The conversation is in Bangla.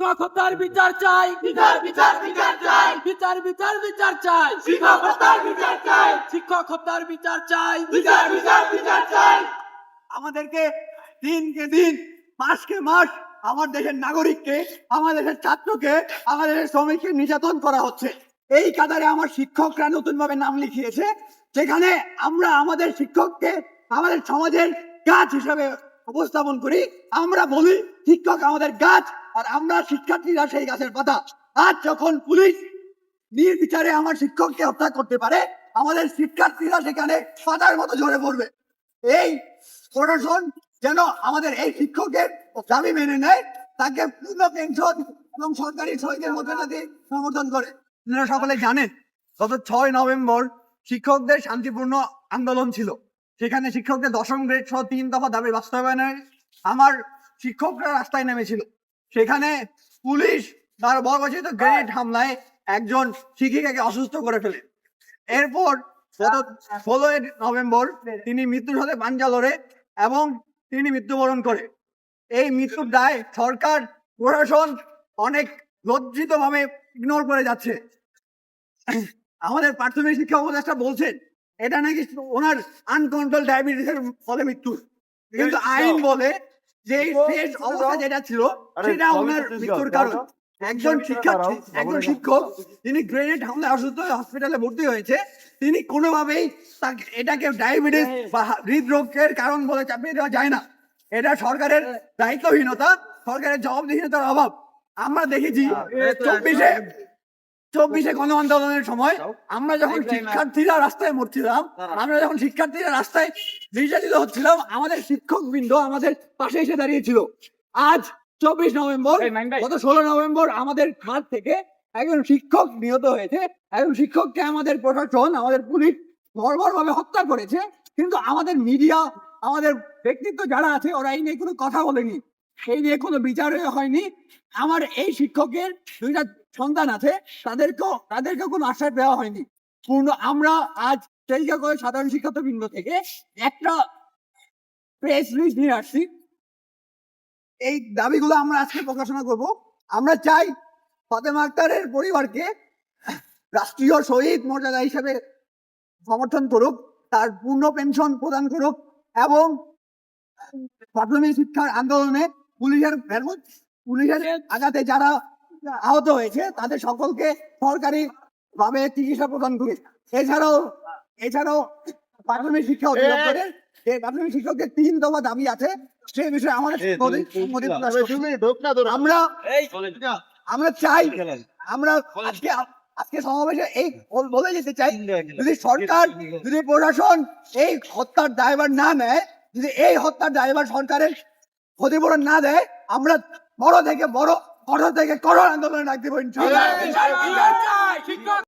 শিক্ষক হত্যার বিচার চাই। বিচার বিচার বিচার চাই। বিচার বিচার বিচার চাই। শিক্ষক হত্যার বিচার চাই। শিক্ষক হত্যার বিচার চাই। বিচার বিচার বিচার চাই। আমাদেরকে দিনকে দিন মাসকে মাস আমার দেশের নাগরিককে আমার দেশের ছাত্রকে আমাদের দেশের শ্রমিককে নির্যাতন করা হচ্ছে। এই কাতারে আমার শিক্ষকরা নতুন ভাবে নাম লিখিয়েছে সেখানে আমরা আমাদের শিক্ষককে আমাদের সমাজের গাছ হিসাবে উপস্থাপন করি। আমরা বলি শিক্ষক আমাদের গাছ আর আমরা শিক্ষার্থীরা সেই গাছের পাতা। আর যখন পুলিশ নির্বিচারে আমার শিক্ষককে হত্যা করতে পারে, আমাদের শিক্ষার্থীরা সেখানে পাতার মতো ঝরে পড়বে। এই প্রশাসন যেন আমাদের এই শিক্ষকের দাবি মেনে নেয়, তাকে পূর্ণ পেনশন এবং সরকারি শহীদের মর্যাদা দিয়ে সমর্থন করে। আপনারা সকলে জানেন, গত ছয় নভেম্বর শিক্ষকদের শান্তিপূর্ণ আন্দোলন ছিল। সেখানে শিক্ষকদের দশম গ্রেড সহ তিন দফা দাবি বাস্তবায়নের আমার শিক্ষকরা রাস্তায় নেমেছিল। সেখানে পুলিশ তার বর্বচিত গ্রেনেড হামলায় একজন শিক্ষিকাকে অসুস্থ করে ফেলে। এরপর গত ষোলোই নভেম্বর তিনি মৃত্যুর সাথে পাঞ্জা লড়ে এবং তিনি মৃত্যুবরণ করে। এই মৃত্যুর দায় সরকার প্রশাসন অনেক লজ্জিত ভাবে ইগনোর করে যাচ্ছে। আমাদের প্রাথমিক শিক্ষা উপদেষ্টা বলছেন এটা নাকি ওনার আনকন্ট্রোল ডায়াবেটিসের ফলে মৃত্যু। কিন্তু আইন বলে যে শেষ অবস্থা যেটা ছিল সেটা ওনার মৃত্যুর কারণ। একজন শিক্ষার্থী একজন শিক্ষক যিনি গ্রেনেড হামলায় অসুস্থ হসপিটালে ভর্তি হয়েছে তিনি কোনোভাবেই তাকে এটাকে ডায়াবেটিস বা হৃদরোগের কারণ বলে চাপিয়ে দেওয়া যায় না। এটা সরকারের দায়িত্বহীনতা সরকারের জবাবদিহীনতার অভাব। আমরা দেখেছি চব্বিশে চব্বিশে গণ আন্দোলনের সময় আমরা যখন শিক্ষার্থীরা রাস্তায় মরছিলাম আমরা যখন শিক্ষার্থীরা রাস্তায় নির্যাতিত হচ্ছিলাম আমাদের শিক্ষক বৃন্দ আমাদের পাশে এসে দাঁড়িয়েছিল। আজ চব্বিশ নভেম্বর গত ষোলো নভেম্বর আমাদের হাত থেকে একজন শিক্ষক নিহত হয়েছে। একজন শিক্ষককে আমাদের প্রশাসন আমাদের পুলিশ বর্বর ভাবে হত্যা করেছে। কিন্তু আমাদের মিডিয়া আমাদের ব্যক্তিত্ব যারা আছে ওরা এই নিয়ে কোনো কথা বলেনি। সেই নিয়ে কোনো বিচার হয়নি। আমার এই শিক্ষকের দুইটা সন্তান আছে, তাদেরকেও তাদেরকে কোনো আশ্বাস দেওয়া হয়নি। পূর্ণ আমরা আজ চেষ্টা করে সাধারণ শিক্ষার্থী বৃন্দ থেকে একটা প্রেস রিলিজ নিয়ে আসছি। এই দাবিগুলো আমরা আজকে প্রকাশনা করব। আমরা চাই ফাতেমা আক্তারের পরিবারকে রাষ্ট্রীয় শহীদ মর্যাদা হিসেবে সমর্থন করুক, তার পূর্ণ পেনশন প্রদান করুক এবং প্রাথমিক শিক্ষার আন্দোলনে পুলিশের পুলিশের আঘাতে যারা আহত হয়েছে তাদের সকলকে সরকারি ভাবে চিকিৎসা প্রদান করুক এছাড়াও এছাড়াও প্রাথমিক শিক্ষা অধিদপ্তরের যে প্রাথমিক শিক্ষকদের তিন দফা দাবি আছে সেই বিষয়ে। আমরা আমরা চাই আমরা আজকে আজকে সমাবেশে এই বল- বলে যেতে চাই যদি সরকার যদি প্রশাসন এই হত্যার দায়ভার না নেয় যদি এই হত্যার দায়ভার সরকারের ক্ষতিপূরণ না দেয় আমরা বড় থেকে বড় কঠোর থেকে কঠোর আন্দোলনে চাই শিক্ষক